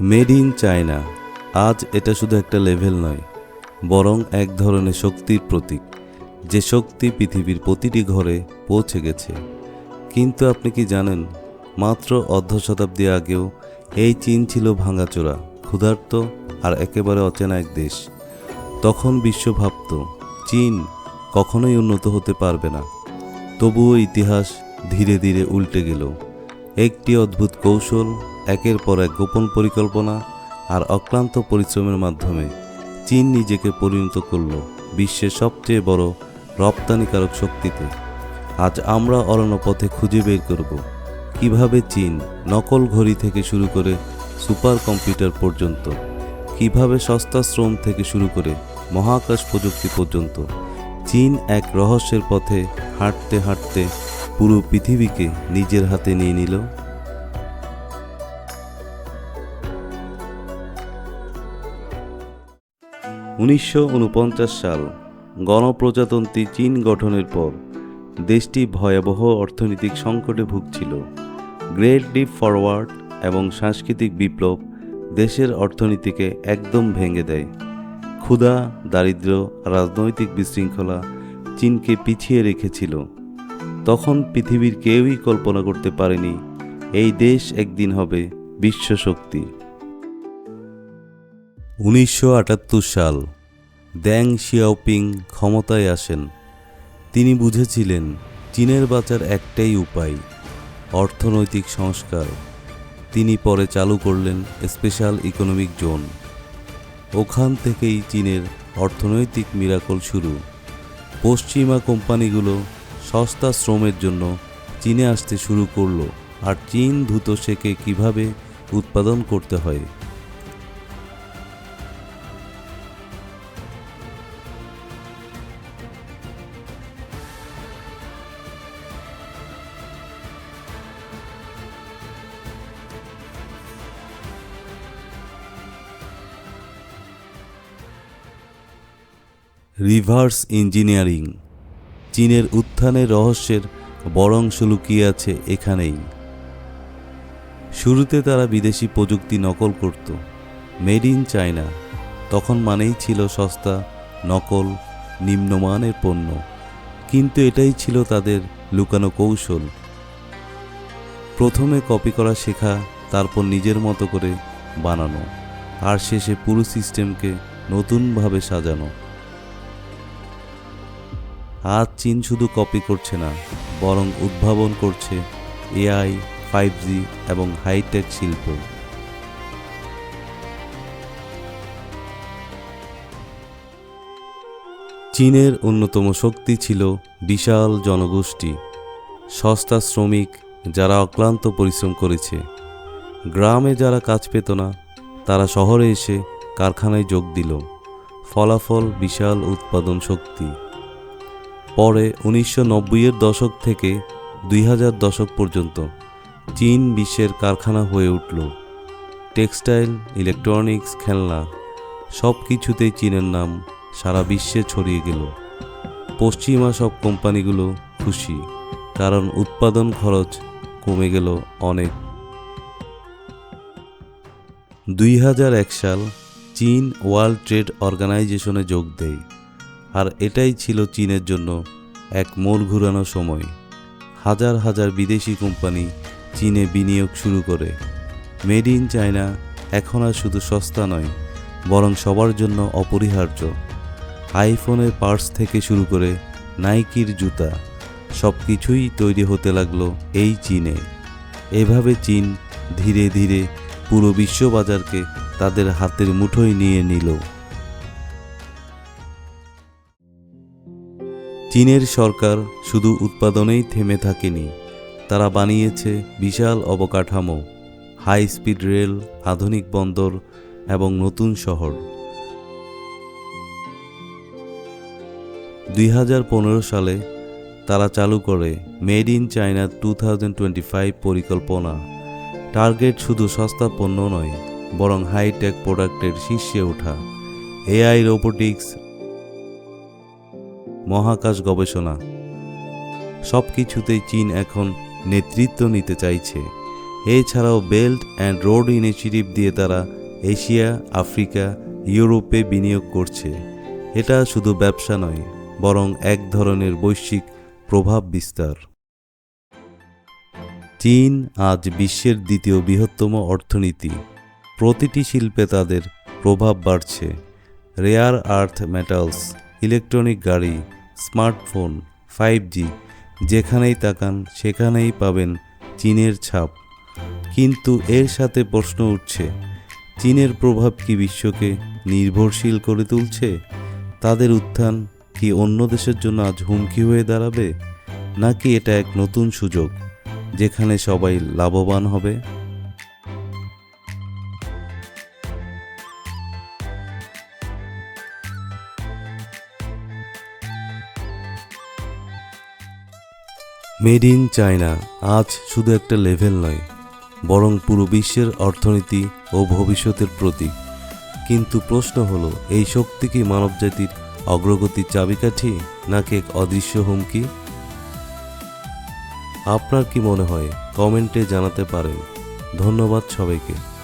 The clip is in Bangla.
Made in China. আজ এটা শুধু একটা লেভেল নয়, বরং এক ধরনের শক্তির প্রতীক। যে শক্তি পৃথিবীর প্রতিটি ঘরে পৌঁছে গেছে। কিন্তু আপনি কি জানেন, মাত্র অর্ধ শতাব্দী আগেও এই চীন ছিল ভাঙাচোরা, ক্ষুধার্ত আর একেবারে অচেনা এক দেশ। তখন বিশ্ব ভাবত, চীন কখনোই উন্নত হতে পারবে না। তবুও ইতিহাস ধীরে ধীরে উল্টে গেল। একটি অদ্ভুত কৌশল একের পর এক গোপন পরিকল্পনা আর অক্লান্ত পরিশ্রমের মাধ্যমে চীন নিজেকে পরিণত করল বিশ্বের সবচেয়ে বড় রপ্তানিকারক শক্তিতে। আজ আমরা অরণ্য পথে খুঁজে বের করব। কীভাবে চীন নকল ঘড়ি থেকে শুরু করে সুপার কম্পিউটার পর্যন্ত, কীভাবে সস্তা শ্রম থেকে শুরু করে মহাকাশ প্রযুক্তি পর্যন্ত, চীন এক রহস্যের পথে হাঁটতে হাঁটতে পুরো পৃথিবীকে নিজের হাতে নিয়ে নিল? উনিশশো ঊনপঞ্চাশ সাল গণপ্রজাতন্ত্রী চীন গঠনের পর দেশটি ভয়াবহ অর্থনৈতিক সংকটে ভুগছিল। গ্রেট ডিপ ফরওয়ার্ড এবং সাংস্কৃতিক বিপ্লব দেশের অর্থনীতিকে একদম ভেঙে দেয়। ক্ষুধা দারিদ্র রাজনৈতিক বিশৃঙ্খলা চীনকে পিছিয়ে রেখেছিল। তখন পৃথিবীর কেউই কল্পনা করতে পারেনি, এই দেশ একদিন হবে বিশ্বশক্তি উনিশশো আটাত্তর সাল, দ্যাং শিয়াওপিং ক্ষমতায় আসেন। তিনি বুঝেছিলেন, চীনের বাঁচার একটাই উপায়, অর্থনৈতিক সংস্কার। তিনি পরে চালু করলেন স্পেশাল ইকোনমিক জোন। ওখান থেকেই চীনের অর্থনৈতিক মিরাকল শুরু। পশ্চিমা কোম্পানিগুলো সস্তা শ্রমের জন্য চীনে আসতে শুরু করল, আর চীন দ্রুত শেখে কীভাবে উৎপাদন করতে হয় রিভার্স ইঞ্জিনিয়ারিং। চীনের উত্থানের রহস্যের বড় অংশ লুকিয়ে আছে এখানেই। শুরুতে তারা বিদেশি প্রযুক্তি নকল করত। Made in China. তখন মানেই ছিল সস্তা, নকল, নিম্নমানের পণ্য। কিন্তু এটাই ছিল তাদের লুকানো কৌশল। প্রথমে কপি করা শেখা, তারপর নিজের মতো করে বানানো। আর শেষে পুরো সিস্টেমকে নতুনভাবে সাজানো। আজ চীন শুধু কপি করছে না, বরং উদ্ভাবন করছে এআই ফাইভ জি এবং হাইটেক শিল্প। চীনের অন্যতম শক্তি ছিল বিশাল জনগোষ্ঠী। সস্তা শ্রমিক যারা অক্লান্ত পরিশ্রম করেছে। গ্রামে যারা কাজ পেত না, তারা শহরে এসে কারখানায় যোগ দিল। ফলাফল বিশাল উৎপাদন শক্তি। পরে উনিশশো নব্বইয়ের দশক থেকে দুই হাজার দশক পর্যন্ত চীন বিশ্বের কারখানা হয়ে উঠল। টেক্সটাইল, ইলেকট্রনিক্স, খেলনা সব কিছুতেই চীনের নাম সারা বিশ্বে ছড়িয়ে গেল। পশ্চিমা সব কোম্পানিগুলো খুশি, কারণ উৎপাদন খরচ কমে গেল অনেক। দুই হাজার এক সাল চীন ওয়ার্ল্ড ট্রেড অর্গানাইজেশনে যোগ দেয়। আর এটাই ছিল চীনের জন্য এক মোড় ঘুরানো সময়। হাজার হাজার বিদেশি কোম্পানি চীনে বিনিয়োগ শুরু করে। মেড ইন চায়না এখন আর শুধু সস্তা নয়, বরং সবার জন্য অপরিহার্য। আইফোনের পার্টস থেকে শুরু করে নাইকির জুতা সব কিছুই তৈরি হতে লাগল এই চীনে। এভাবে চীন ধীরে ধীরে পুরো বিশ্ববাজারকে তাদের হাতের মুঠোয় নিয়ে নিল। চীনের সরকার শুধু উৎপাদনেই থেমে থাকেনি, তারা বানিয়েছে বিশাল অবকাঠামো হাই স্পিড রেল আধুনিক বন্দর এবং নতুন শহর। দুই হাজার পনেরো সালে তারা চালু করে মেড ইন চায়না টু পরিকল্পনা। টার্গেট শুধু সস্তা পণ্য নয়, বরং হাইটেক প্রোডাক্টের শীর্ষে ওঠা। এআই রোবোটিক্স মহাকাশ গবেষণা। সব কিছুতেই চীন এখন নেতৃত্ব নিতে চাইছে। এছাড়াও বেল্ট অ্যান্ড রোড ইনিশিয়েটিভ দিয়ে তারা এশিয়া, আফ্রিকা, ইউরোপে বিনিয়োগ করছে। এটা শুধু ব্যবসা নয়, বরং এক ধরনের বৈশ্বিক প্রভাব বিস্তার। চীন আজ বিশ্বের দ্বিতীয় বৃহত্তম অর্থনীতি। প্রতিটি শিল্পে তাদের প্রভাব বাড়ছে। রেয়ার আর্থ মেটালস, ইলেকট্রনিক গাড়ি স্মার্টফোন, ফাইভ জি, যেখানেই তাকান সেখানেই পাবেন চীনের ছাপ। কিন্তু এর সাথে প্রশ্ন উঠছে, চীনের প্রভাব কি বিশ্বকে নির্ভরশীল করে তুলছে? তাদের উত্থান কি অন্য দেশের জন্য আজ হুমকি হয়ে দাঁড়াবে? নাকি এটা এক নতুন সুযোগ, যেখানে সবাই লাভবান হবে? মেড ইন চায়না আজ শুধু একটা লেভেল নয়, বরং পুরো বিশ্বের অর্থনীতি ও ভবিষ্যতের প্রতীক। কিন্তু প্রশ্ন হলো, এই শক্তি কি মানবজাতির অগ্রগতির চাবিকাঠি নাকি এক অদৃশ্য হুমকি? আপনার কি মনে হয়? কমেন্টে জানাতে পারেন। ধন্যবাদ সবাইকে।